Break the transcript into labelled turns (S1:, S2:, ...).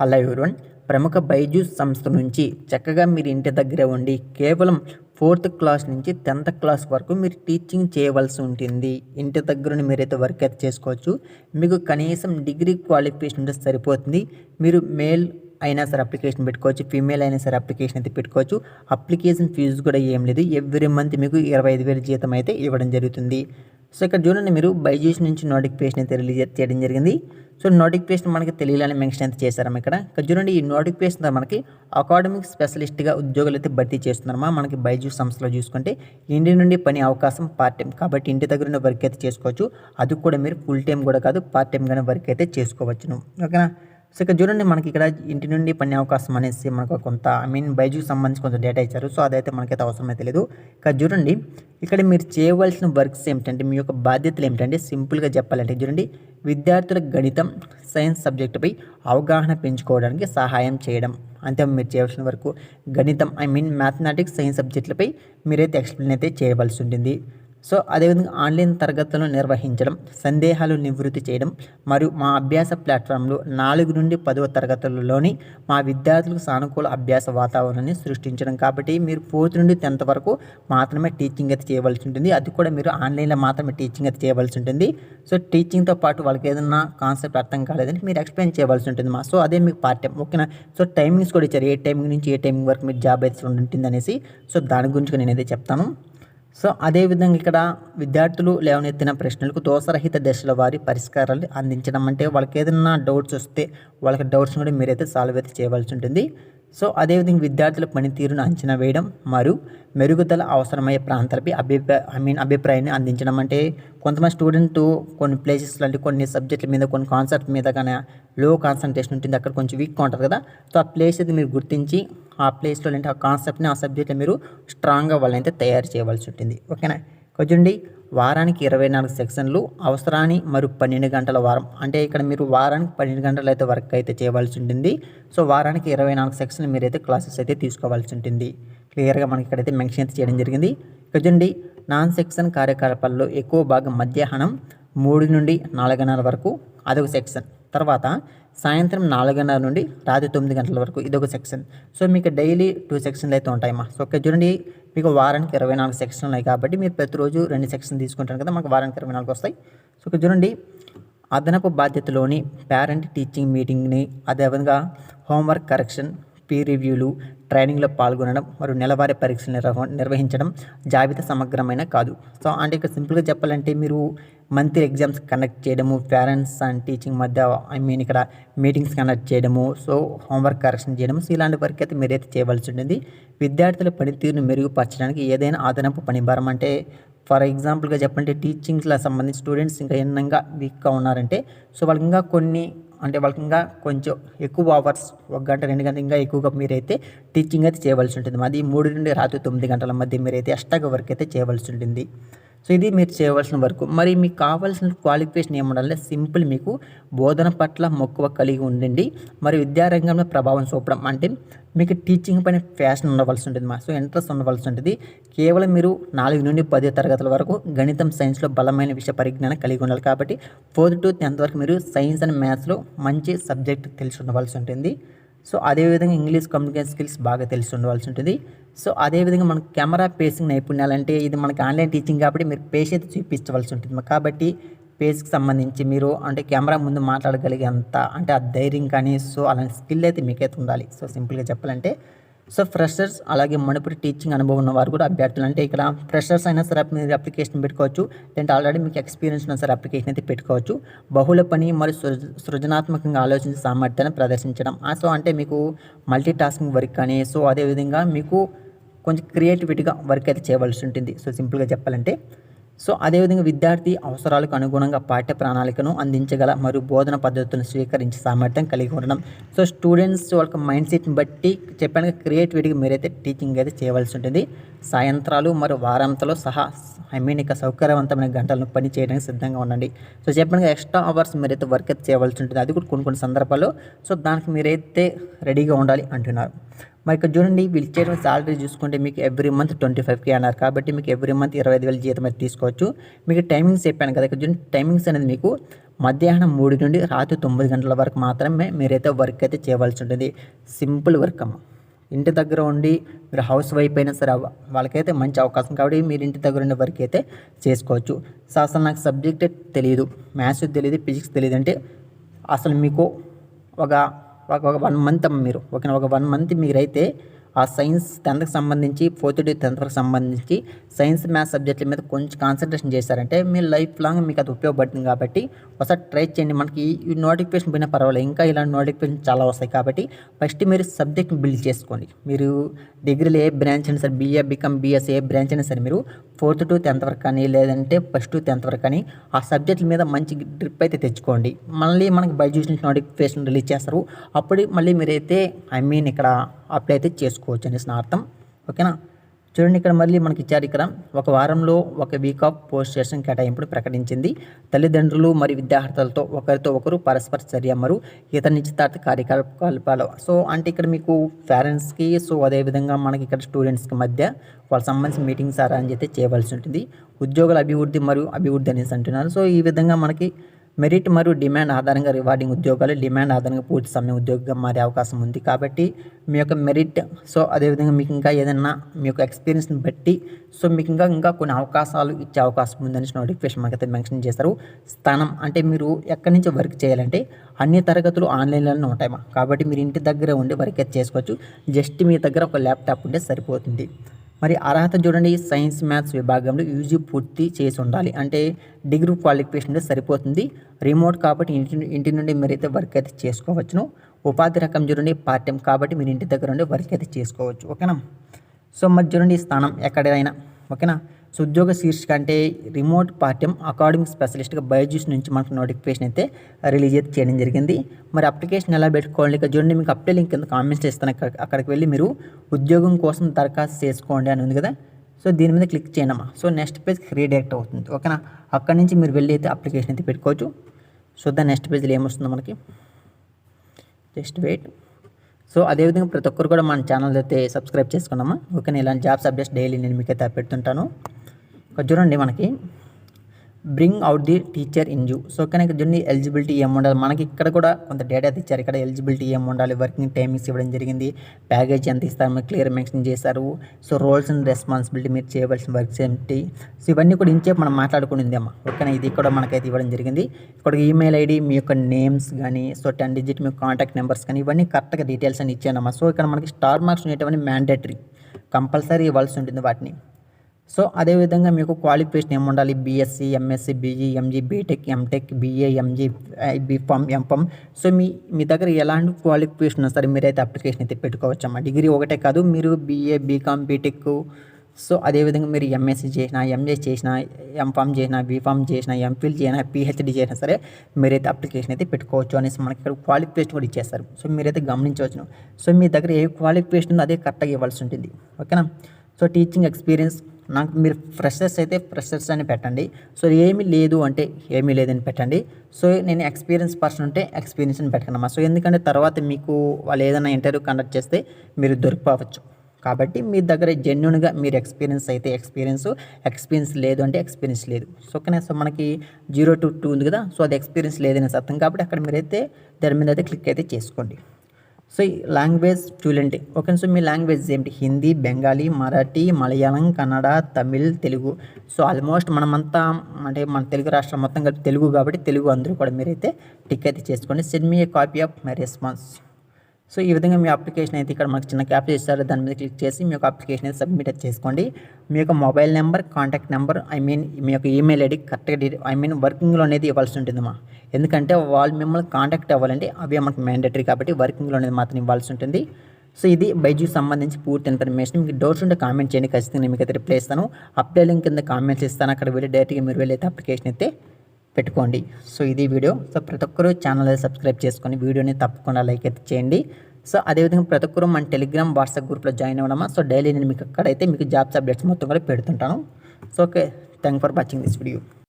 S1: Hello everyone ప్రముఖ బైజూస్ సంస్థ నుంచి చక్కగా మీరు ఇంటి దగ్గర ఉండి కేవలం ఫోర్త్ క్లాస్ నుంచి టెన్త్ క్లాస్ వరకు మీరు టీచింగ్ చేయవలసి ఉంటుంది. ఇంటి దగ్గర మీరైతే వర్క్ అయితే చేసుకోవచ్చు. మీకు కనీసం డిగ్రీ క్వాలిఫికేషన్ ఉంటే సరిపోతుంది. మీరు మేల్ అయినా సరే అప్లికేషన్ పెట్టుకోవచ్చు. ఫీమేల్ అయినా సరే అప్లికేషన్ అయితే పెట్టుకోవచ్చు. అప్లికేషన్ ఫీజు కూడా ఏం లేదు. ఎవ్రీ మంత్ మీకు ఇరవై ఐదు వేల జీతం అయితే ఇవ్వడం జరుగుతుంది. సో ఇక్కడ చూడండి మీరు బైజూస్ నుంచి నోటిఫికేషన్ అయితే రిలీజ్ చేయడం జరిగింది. సో నోటిఫికేషన్ మనకి తెలియాలని మెన్షన్ అయితే చేశారమ్మా ఇక్కడ. చూడండి ఈ నోటిఫికేషన్ మనకి అకాడమిక్ స్పెషలిస్ట్గా ఉద్యోగులు అయితే భర్తీ చేస్తున్నారమ్మా. మనకి బైజూస్ సంస్థలో చూసుకుంటే ఇంటి నుండి పని అవకాశం పార్ట్ టైం కాబట్టి ఇంటి దగ్గర ఉన్న వర్క్ అయితే చేసుకోవచ్చు. అది కూడా మీరు ఫుల్ టైం కూడా కాదు పార్ట్ టైంగానే వర్క్ అయితే చేసుకోవచ్చును. ఓకేనా? సో ఇక్కడ చూడండి మనకి ఇక్కడ ఇంటి నుండి పని అవకాశం అనేసి మనకు కొంత ఐ మీన్ బైజూకి సంబంధించి కొంత డేటా ఇచ్చారు. సో అదైతే మనకైతే అవసరమైతే లేదు. ఇక్కడ చూడండి ఇక్కడ మీరు చేయవలసిన వర్క్స్ ఏమిటంటే మీ యొక్క బాధ్యతలు ఏమిటంటే సింపుల్గా చెప్పాలంటే చూడండి విద్యార్థుల గణితం సైన్స్ సబ్జెక్టుపై అవగాహన పెంచుకోవడానికి సహాయం చేయడం. అంతే మీరు చేయవలసిన వరకు గణితం ఐ మీన్ మ్యాథమెటిక్స్ సైన్స్ సబ్జెక్టులపై మీరైతే ఎక్స్ప్లెయిన్ అయితే చేయవలసి ఉంటుంది. సో అదేవిధంగా ఆన్లైన్ తరగతులను నిర్వహించడం సందేహాలు నివృత్తి చేయడం మరియు మా అభ్యాస ప్లాట్ఫామ్లో నాలుగు నుండి పదవ తరగతులలోని మా విద్యార్థులకు సానుకూల అభ్యాస వాతావరణాన్ని సృష్టించడం. కాబట్టి మీరు ఫోర్త్ నుండి టెన్త్ వరకు మాత్రమే టీచింగ్ అయితే చేయవలసి ఉంటుంది. అది కూడా మీరు ఆన్లైన్లో మాత్రమే టీచింగ్ అయితే చేయవలసి ఉంటుంది. సో టీచింగ్తో పాటు వాళ్ళకి ఏదైనా కాన్సెప్ట్ అర్థం కాలేదని మీరు ఎక్స్ప్లెయిన్ చేయవలసి ఉంటుంది మా. సో అదే మీకు పార్ట్ టైం ఓకేనా? సో టైమింగ్స్ కూడా ఇచ్చారు. ఏ టైమింగ్ నుంచి ఏ టైమింగ్ వరకు మీరు జాబ్ అయితే ఉంటుంది అనేసి సో దాని గురించి నేను అయితే చెప్తాను. సో అదేవిధంగా ఇక్కడ విద్యార్థులు లేవనెత్తిన ప్రశ్నలకు దోషరహిత దశల వారి పరిష్కారాలు అందించడం అంటే వాళ్ళకి ఏదైనా డౌట్స్ వస్తే వాళ్ళకి డౌట్స్ కూడా మీరైతే సాల్వ్ అయితే చేయవలసి ఉంటుంది. సో అదేవిధంగా విద్యార్థుల పనితీరును అంచనా వేయడం మరియు మెరుగుదల అవసరమయ్యే ప్రాంతాలపై అభిప్రాయ ఐ మీన్ అభిప్రాయాన్ని అందించడం అంటే కొంతమంది స్టూడెంట్ కొన్ని ప్లేసెస్ లాంటి కొన్ని సబ్జెక్టుల మీద కొన్ని కాన్సెప్ట్ మీద కానీ లో కాన్సన్ట్రేషన్ ఉంటుంది. అక్కడ కొంచెం వీక్గా ఉంటుంది కదా. సో ఆ ప్లేస్ అయితే మీరు గుర్తించి ఆ ప్లేస్లో అంటే ఆ కాన్సెప్ట్ని ఆ సబ్జెక్ట్లో మీరు స్ట్రాంగ్గా వాళ్ళైతే తయారు చేయవలసి ఉంటుంది. ఓకేనా కొంచెండి వారానికి ఇరవై నాలుగు సెక్షన్లు అవసరాన్ని మరియు పన్నెండు గంటల వారం. అంటే ఇక్కడ మీరు వారానికి పన్నెండు గంటలు అయితే వర్క్ అయితే చేయవలసి ఉంటుంది. సో వారానికి ఇరవై నాలుగు సెక్షన్లు మీరైతే క్లాసెస్ అయితే తీసుకోవాల్సి ఉంటుంది. క్లియర్గా మనకి ఇక్కడైతే మెన్షన్ అయితే చేయడం జరిగింది. ఇక్కడ చూడండి నాన్ సెక్షన్ కార్యకలాపాల్లో ఎక్కువ భాగం మధ్యాహ్నం మూడు నుండి నాలుగున్నర వరకు అదొక సెక్షన్. తర్వాత సాయంత్రం నాలుగున్నర నుండి రాత్రి తొమ్మిది గంటల వరకు ఇదొక సెక్షన్. సో మీకు డైలీ టూ సెక్షన్లు అయితే ఉంటాయమ్మా. సో ఇక్కడ చూడండి మీకు వారానికి ఇరవై నాలుగు సెక్షన్లు ఉన్నాయి కాబట్టి మీరు ప్రతిరోజు రెండు సెక్షన్ తీసుకుంటారు కదా మాకు వారానికి ఇరవై నాలుగు వస్తాయి. సో ఇక్కడ చూడండి అదనపు బాధ్యతలోని పేరెంట్ టీచింగ్ మీటింగ్ని అదేవిధంగా హోంవర్క్ కరెక్షన్ పీర్ రివ్యూలు ట్రైనింగ్లో పాల్గొనడం మరియు నెలవారీ పరీక్షలు నిర్వహించడం జాబితా సమగ్రమైన కాదు. సో అంటే ఇక్కడ సింపుల్గా చెప్పాలంటే మీరు మంత్లీ ఎగ్జామ్స్ కండక్ట్ చేయడము పేరెంట్స్ అండ్ టీచింగ్ మధ్య ఐ మీన్ ఇక్కడ మీటింగ్స్ కండక్ట్ చేయడము సో హోంవర్క్ కరెక్షన్ చేయడము సో ఇలాంటి వర్క్ అయితే మీరైతే చేయవలసి ఉంటుంది. విద్యార్థుల పనితీరును మెరుగుపరచడానికి ఏదైనా అదనపు పనిభారం అంటే ఫర్ ఎగ్జాంపుల్గా చెప్పంటే టీచింగ్స్లో సంబంధించి స్టూడెంట్స్ ఇంకా ఎన్నంగా వీక్గా ఉన్నారంటే సో వాళ్ళకి ఇంకా కొన్ని అంటే వాళ్ళకి ఇంకా కొంచెం ఎక్కువ అవర్స్ ఒక గంట రెండు గంటలు ఇంకా ఎక్కువగా మీరైతే టీచింగ్ అయితే చేయవలసి ఉంటుంది. అది మూడు నుండి రాత్రి తొమ్మిది గంటల మధ్య మీరైతే ఎక్స్ట్రాగా వర్క్ అయితే చేయవలసి ఉంటుంది. సో ఇది మీరు చేయవలసిన వరకు. మరి మీకు కావాల్సిన క్వాలిఫికేషన్ ఏముండాలంటే సింపుల్ మీకు బోధన పట్ల మక్కువ కలిగి ఉండండి. మరి విద్యారంగంలో ప్రభావం చూపడం అంటే మీకు టీచింగ్ పైన ఫ్యాషన్ ఉండవలసి ఉంటుంది మా. సో ఇంట్రెస్ట్ ఉండవలసి ఉంటుంది. కేవలం మీరు నాలుగు నుండి పదో తరగతుల వరకు గణితం సైన్స్లో బలమైన విషయ పరిజ్ఞానం కలిగి ఉండాలి కాబట్టి ఫోర్త్ టు టెన్త్ వరకు మీరు సైన్స్ అండ్ మ్యాథ్స్లో మంచి సబ్జెక్ట్ తెలిసి ఉండవలసి ఉంటుంది. సో అదేవిధంగా ఇంగ్లీష్ కమ్యూనికేషన్ స్కిల్స్ బాగా తెలిసి ఉండవలసి ఉంటుంది. సో అదేవిధంగా మనకు కెమెరా పేసింగ్ నైపుణ్యాలు అంటే ఇది మనకి ఆన్లైన్ టీచింగ్ కాబట్టి మీరు పేస్ అయితే చూపించవలసి ఉంటుంది. కాబట్టి పేస్కి సంబంధించి మీరు అంటే కెమెరా ముందు మాట్లాడగలిగే అంత అంటే ఆ ధైర్యం కానీ సో అలాంటి స్కిల్ అయితే మీకైతే ఉండాలి. సో సింపుల్గా చెప్పాలంటే సో ఫ్రెషర్స్ అలాగే మణిపురి టీచింగ్ అనుభవం ఉన్న వారు కూడా అభ్యర్థులు. అంటే ఇక్కడ ఫ్రెషర్స్ అయినా సరే మీరు అప్లికేషన్ పెట్టుకోవచ్చు. లేదంటే ఆల్రెడీ మీకు ఎక్స్పీరియన్స్ ఉన్న సరే అప్లికేషన్ అయితే పెట్టుకోవచ్చు. బహుళ పని మరియు సృజనాత్మకంగా ఆలోచించే సామర్థ్యాన్ని ప్రదర్శించడం. సో అంటే మీకు మల్టీ టాస్కింగ్ వర్క్ కానీ సో అదేవిధంగా మీకు కొంచెం క్రియేటివిటీగా వర్క్ అయితే చేయవలసి ఉంటుంది. సో సింపుల్గా చెప్పాలంటే. సో అదేవిధంగా విద్యార్థి అవసరాలకు అనుగుణంగా పాఠ్య ప్రణాళికను అందించగల మరియు బోధన పద్ధతులను స్వీకరించే సామర్థ్యం కలిగి ఉండడం. సో స్టూడెంట్స్ వాళ్ళకి మైండ్ సెట్ని బట్టి చెప్పాను క్రియేటివిటీగా మీరైతే టీచింగ్ అయితే చేయవలసి ఉంటుంది. సాయంత్రాలు మరియు వారాంతలో సహా ఐ మీన్ ఇక సౌకర్యవంతమైన గంటలను పని చేయడానికి సిద్ధంగా ఉండండి. సో చెప్పాను ఎక్స్ట్రా అవర్స్ మీరైతే వర్క్ అయితే చేయవలసి ఉంటుంది. అది కూడా కొన్ని కొన్ని సందర్భాల్లో. సో దానికి మీరైతే రెడీగా ఉండాలి అంటున్నారు. మరి ఇక్కడ చూడండి వీళ్ళు చేయడం సాలరీ చూసుకుంటే మీకు every month twenty five K అన్నారు. కాబట్టి మీకు ఎవ్రీ మంత్ ఇరవై ఐదు వేల జీతం అయితే తీసుకోవచ్చు. మీకు టైమింగ్స్ చెప్పాను కదా ఇక్కడ చూడండి టైమింగ్స్ అనేది మీకు మధ్యాహ్నం మూడు నుండి రాత్రి తొమ్మిది గంటల వరకు మాత్రమే మీరైతే వర్క్ అయితే చేయవలసి ఉంటుంది. సింపుల్ వర్క్ అమ్మ. ఇంటి దగ్గర ఉండి మీరు హౌస్ వైఫ్ అయినా సరే వాళ్ళకైతే మంచి అవకాశం కాబట్టి మీరు ఇంటి దగ్గర ఉండే వర్క్ అయితే చేసుకోవచ్చు. సో అసలు నాకు సబ్జెక్టే తెలియదు మ్యాథ్స్ తెలియదు ఫిజిక్స్ తెలియదు అంటే అసలు మీకు ఒక ఒక వన్ మంత్ అమ్మ మీరు. ఓకేనా? ఒక వన్ మంత్ మీరైతే ఆ సైన్స్ టెన్త్కి సంబంధించి ఫోర్త్ టు టెన్త్ వరకు సంబంధించి సైన్స్ మ్యాథ్స్ సబ్జెక్టుల మీద కొంచెం కాన్సన్ట్రేషన్ చేశారంటే మీ లైఫ్ లాంగ్ మీకు అది ఉపయోగపడుతుంది కాబట్టి ఒకసారి ట్రై చేయండి. మనకి ఈ నోటిఫికేషన్ పోయినా పర్వాలేదు. ఇంకా ఇలాంటి నోటిఫికేషన్ చాలా వస్తాయి కాబట్టి ఫస్ట్ మీరు సబ్జెక్ట్ని బిల్డ్ చేసుకోండి. మీరు డిగ్రీలో ఏ బ్రాంచ్ అయినా సరే బీఏ బీకామ్ బీఎస్ ఏ బ్రాంచ్ అయినా సరే మీరు ఫోర్త్ టు టెన్త్ వరకు కానీ లేదంటే ఫస్ట్ టు టెన్త్ వరకు కానీ ఆ సబ్జెక్టుల మీద మంచి గ్రిప్ అయితే తెచ్చుకోండి. మళ్ళీ మనకి బైజూస్ నుంచి నోటిఫికేషన్ రిలీజ్ చేస్తారు. అప్పుడు మళ్ళీ మీరైతే ఐ మీన్ ఇక్కడ అప్లై అయితే చేసుకోవచ్చు అనేసి నా అర్థం ఓకేనా? చూడండి ఇక్కడ మళ్ళీ మనకి ఇచ్చారు ఇక్కడ. ఒక వారంలో ఒక వీక్ ఆఫ్ పోస్ట్ స్టేషన్ కేటాయింపును ప్రకటించింది. తల్లిదండ్రులు మరియు విద్యార్థులతో ఒకరితో ఒకరు పరస్పర చర్య మరు ఇతర నిశ్చితార్థ కార్యకలాపాలు. సో అంటే ఇక్కడ మీకు పేరెంట్స్కి సో అదేవిధంగా మనకి ఇక్కడ స్టూడెంట్స్కి మధ్య వాళ్ళకి సంబంధించిన మీటింగ్స్ అరేంజ్ అయితే చేయవలసి ఉంటుంది. ఉద్యోగుల అభివృద్ధి మరియు అభివృద్ధి అనేసి అంటున్నారు. సో ఈ విధంగా మనకి మెరిట్ మరియు డిమాండ్ ఆధారంగా రివార్డింగ్ ఉద్యోగాలు డిమాండ్ ఆధారంగా పూర్తి సమయం ఉద్యోగంగా మారే అవకాశం ఉంది. కాబట్టి మీ యొక్క మెరిట్ సో అదేవిధంగా మీకు ఇంకా ఏదైనా మీ యొక్క ఎక్స్పీరియన్స్ని బట్టి సో మీకు ఇంకా ఇంకా కొన్ని అవకాశాలు ఇచ్చే అవకాశం ఉందని నోటిఫికేషన్ మనకైతే మెన్షన్ చేశారు. స్థానం అంటే మీరు ఎక్కడి నుంచి వర్క్ చేయాలంటే అన్ని తరగతులు ఆన్లైన్లోనే ఉంటాయి కాబట్టి మీరు ఇంటి దగ్గర ఉండి వర్క్ అయితే చేసుకోవచ్చు. జస్ట్ మీ దగ్గర ఒక ల్యాప్టాప్ ఉంటే సరిపోతుంది. మరి అర్హత చూడండి సైన్స్ మ్యాథ్స్ విభాగంలో యూజీ పూర్తి చేసి ఉండాలి. అంటే డిగ్రీ క్వాలిఫికేషన్ సరిపోతుంది. రిమోట్ కాబట్టి ఇంటి ఇంటి నుండి మీరైతే వర్క్ అయితే చేసుకోవచ్చును. ఉపాధి రకం చూడండి పార్ట్ టైం కాబట్టి మీరు ఇంటి దగ్గర ఉండి వర్క్ అయితే చేసుకోవచ్చు. ఓకేనా? సో మరి చూడండి స్థానం ఎక్కడైనా. ఓకేనా? సో ఉద్యోగ శీర్షిక అంటే రిమోట్ పార్ట్యం అకాడమిక్ స్పెషలిస్ట్గా బైజూస్ నుంచి మనకు నోటిఫికేషన్ అయితే రిలీజ్ అయితే చేయడం జరిగింది. మరి అప్లికేషన్ ఎలా పెట్టుకోవాలి? ఇక చూడండి మీకు అప్డే లింక్ కింద కామెంట్స్ ఇస్తాను అక్కడికి వెళ్ళి మీరు ఉద్యోగం కోసం దరఖాస్తు చేసుకోండి అని ఉంది కదా. సో దీని మీద క్లిక్ చేయండి సో నెక్స్ట్ పేజ్ రీడైరెక్ట్ అవుతుంది. ఓకేనా? అక్కడి నుంచి మీరు వెళ్ళి అయితే అప్లికేషన్ అయితే పెట్టుకోవచ్చు. సో దాని నెక్స్ట్ పేజ్లో ఏమొస్తుందో మనకి? Just wait. సో అదేవిధంగా ప్రతి ఒక్కరు కూడా మన ఛానల్ అయితే సబ్స్క్రైబ్ చేసుకున్నామా ఓకే ఇలాంటి జాబ్స్ అప్డేట్స్ డైలీ నేను మీకు అయితే పెడుతుంటాను. చూడండి మనకి. Bring out the teacher in you so కానీ ఇక్కడ చూడండి ఎలిజిబిలిటీ ఏమి ఉండాలి? మనకి ఇక్కడ కూడా కొంత డేటా అయితే ఇచ్చారు ఇక్కడ ఎలిజిబిలిటీ ఏమి ఉండాలి. వర్కింగ్ టైమింగ్స్ ఇవ్వడం జరిగింది. ప్యాకేజ్ ఎంత ఇస్తారు? మీరు క్లియర్ మెన్షన్ చేశారు. సో రోల్స్ అండ్ రెస్పాన్సిబిలిటీ మీరు చేయవలసిన వర్క్స్ ఏంటి? సో ఇవన్నీ కూడా ఇంచేపు మనం మాట్లాడుకునింది అమ్మ. ఓకేనా? ఇది కూడా మనకైతే ఇవ్వడం జరిగింది. ఇక్కడ ఈమెయిల్ ఐడి మీ యొక్క నేమ్స్ కానీ సో టెన్ డిజిట్ మీ కాంటాక్ట్ నెంబర్స్ కానీ ఇవన్నీ కరెక్ట్గా డీటెయిల్స్ అని ఇచ్చానమ్మా సో ఇక్కడ మనకి స్టార్ మార్క్స్ ఉండేటవన్నీ మ్యాండేటరీ కంపల్సరీ ఇవ్వాల్సి ఉంటుంది వాటిని. సో అదేవిధంగా మీకు క్వాలిఫికేషన్ ఏముండాలి? ఉండాలి BSc MSc BE MG BTech MTech BA MG BPharm MPharm so మీ మీ దగ్గర ఎలాంటి క్వాలిఫికేషన్ ఉన్నా సరే మీరైతే అప్లికేషన్ అయితే పెట్టుకోవచ్చమ్మా. డిగ్రీ ఒకటే కాదు మీరు బీఏ బీకామ్ బీటెక్ సో అదేవిధంగా మీరు ఎంఎస్సీ చేసినా ఎంఏ చేసినా ఎంఫామ్ చేసినా బీఫామ్ చేసినా ఎంఫిల్ చేసినా పిహెచ్డి చేసినా సరే మీరైతే అప్లికేషన్ అయితే పెట్టుకోవచ్చు అనేసి మనకి ఇక్కడ క్వాలిఫికేషన్ కూడా ఇచ్చేస్తారు. సో మీరైతే గమనించవచ్చును. సో మీ దగ్గర ఏ క్వాలిఫికేషన్ ఉందో అదే కరెక్ట్గా ఇవ్వాల్సి ఉంటుంది. ఓకేనా? సో టీచింగ్ ఎక్స్పీరియన్స్ నాకు మీరు ఫ్రెషర్స్ అయితే ఫ్రెషర్స్ అని పెట్టండి. సో ఏమీ లేదు అంటే ఏమీ లేదని పెట్టండి. సో నేను ఎక్స్పీరియన్స్ పర్సన్ ఉంటే ఎక్స్పీరియన్స్ అని పెట్టండి సో ఎందుకంటే తర్వాత మీకు వాళ్ళు ఏదైనా ఇంటర్వ్యూ కండక్ట్ చేస్తే మీరు దొరికిపోవచ్చు. కాబట్టి మీ దగ్గర జెన్యున్గా మీరు ఎక్స్పీరియన్స్ అయితే ఎక్స్పీరియన్స్ ఎక్స్పీరియన్స్ లేదు అంటే ఎక్స్పీరియన్స్ లేదు. సో ఓకేనా? సో మనకి జీరో టు టూ ఉంది కదా? సో అది ఎక్స్పీరియన్స్ లేదని అర్థం. కాబట్టి అక్కడ మీరైతే దాని మీద అయితే క్లిక్ అయితే చేసుకోండి. సో ఈ లాంగ్వేజ్ ఫ్లూయెంట్ ఓకే సో మీ లాంగ్వేజ్ ఏంటి? హిందీ బెంగాలీ మరాఠీ మలయాళం కన్నడ తమిళ్ తెలుగు. సో ఆల్మోస్ట్ మనమంతా అంటే మన తెలుగు రాష్ట్రం మొత్తం కలిపి తెలుగు కాబట్టి తెలుగు అందరూ కూడా మీరైతే టిక్ అయితే చేసుకోండి. Send me a copy of my response so ఈ విధంగా మీ అప్లికేషన్ అయితే ఇక్కడ మనకు చిన్న క్యాప్ చేస్తారు దాని మీద క్లిక్ చేసి మీ యొక్క అప్లికేషన్ అయితే సబ్మిట్ చేసుకోండి. మీ యొక్క mobile number contact number I mean మీ యొక్క ఈమెయిల్ ఐడి కరెక్ట్గా ఐ మీన్ వర్కింగ్లో అనేది ఇవ్వాల్సి ఉంటుందమ్మా. ఎందుకంటే వాళ్ళు మిమ్మల్ని కాంటాక్ట్ అవ్వాలంటే అవి మనకు మ్యాండేటరీ కాబట్టి వర్కింగ్లో అనేది మాత్రం ఇవ్వాల్సి ఉంటుంది. సో ఇది బైజూస్ సంబంధించి పూర్తి ఇన్ఫర్మేషన్ మీకు డౌట్స్ ఉంటే కామెంట్ చేయండి. ఖచ్చితంగా నేను మీకు అయితే రిప్లై ఇస్తాను. అప్లై లింక్ కింద కామెంట్స్ ఇస్తాను అక్కడ వెళ్ళి డైరెక్ట్గా మీరు వెళ్ళి అయితే అప్లికేషన్ అయితే పెట్టుకోండి. సో ఇది వీడియో. సో ప్రతి ఒక్కరూ ఛానల్ అయితే సబ్స్క్రైబ్ చేసుకొని వీడియోని తప్పకుండా లైక్ అయితే చేయండి. సో అదేవిధంగా ప్రతి ఒక్కరు మన టెలిగ్రామ్ వాట్సాప్ గ్రూప్లో జాయిన్ అవ్వడమా? సో డైలీ నేను మీకు అక్కడైతే మీకు జాబ్స్ అప్డేట్స్ మొత్తం కూడా పెడుతుంటాను. So okay thank for watching this video